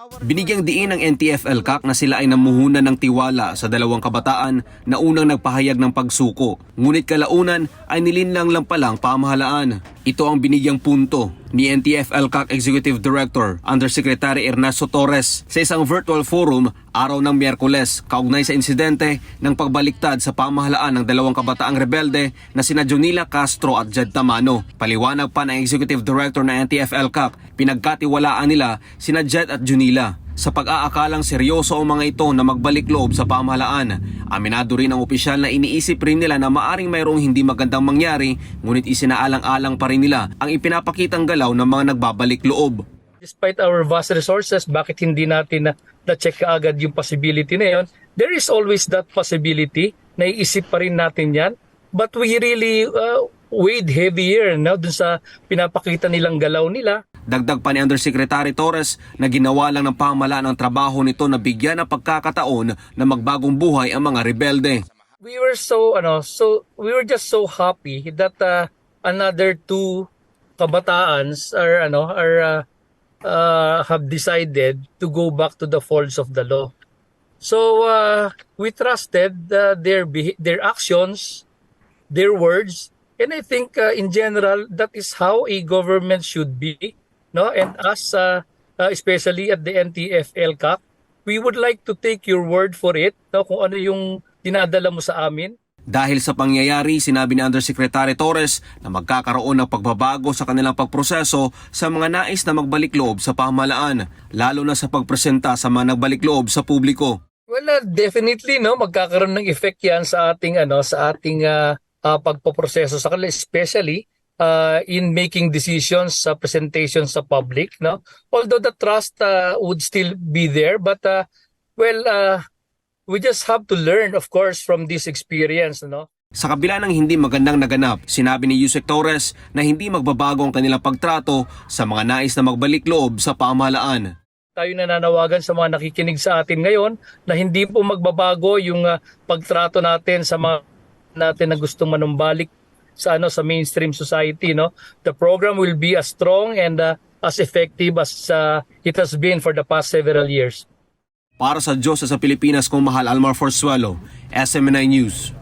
Binigyang diin ng NTF-ELCAC na sila ay namuhunan ng tiwala sa dalawang kabataan na unang nagpahayag ng pagsuko. Ngunit kalaunan ay nilinlang lang palang pamahalaan. Ito ang binigyang punto ni NTF-ELCAC Executive Director Undersecretary Ernesto Torres sa isang virtual forum araw ng Miyerkules kaugnay sa insidente ng pagbaliktad sa pamahalaan ng dalawang kabataang rebelde na sina Junila Castro at Jed Tamano. Paliwanag pa ng Executive Director ng NTF-ELCAC, pinagkatiwalaan nila sina Jed at Junila sa pag-aakalang seryoso ang mga ito na magbalik loob sa pamahalaan. Aminado rin ang opisyal na iniisip rin nila na maaring mayroong hindi magandang mangyari ngunit isinaalang-alang pa rin nila ang ipinapakitang galaw ng mga nagbabalik loob. despite our vast resources, bakit hindi natin na, na-check agad yung possibility na yun? There is always that possibility. Naiisip pa rin natin yan. But we really uh, weighed heavier no, dun sa pinapakita nilang galaw nila. Dagdag pa ni Undersecretary Torres na ginawa lang ng pamahalaan ang trabaho nito na bigyan ng pagkakataon na magbagong buhay ang mga rebelde. We were so, ano, so, we were just so happy that uh, another two kabataans are, ano, are, uh, uh, have decided to go back to the folds of the law. So uh, we trusted uh, their their actions, their words, and I think uh, in general that is how a government should be, no? And us, uh, uh, especially at the NTF LCAC, we would like to take your word for it, no? Kung ano yung dinadala mo sa amin. Dahil sa pangyayari, sinabi ni Undersecretary Torres na magkakaroon ng pagbabago sa kanilang pagproseso sa mga nais na magbalik loob sa pamahalaan, lalo na sa pagpresenta sa mga nagbalik loob sa publiko. Well, uh, definitely no, magkakaroon ng effect 'yan sa ating ano, sa ating uh, uh, pagpoproseso sa kanila especially uh, in making decisions sa presentation sa public, no. Although the trust uh, would still be there, but uh, well, uh, we just have to learn of course from this experience, no. Sa kabila ng hindi magandang naganap, sinabi ni Yusek Torres na hindi magbabago ang kanilang pagtrato sa mga nais na magbalik loob sa pamahalaan. Tayo nananawagan sa mga nakikinig sa atin ngayon na hindi po magbabago yung uh, pagtrato natin sa mga natin na gustong manumbalik sa ano sa mainstream society no the program will be as strong and uh, as effective as uh, it has been for the past several years Para sa Diyos sa Pilipinas kung mahal Almar Forzuelo, SMNI News.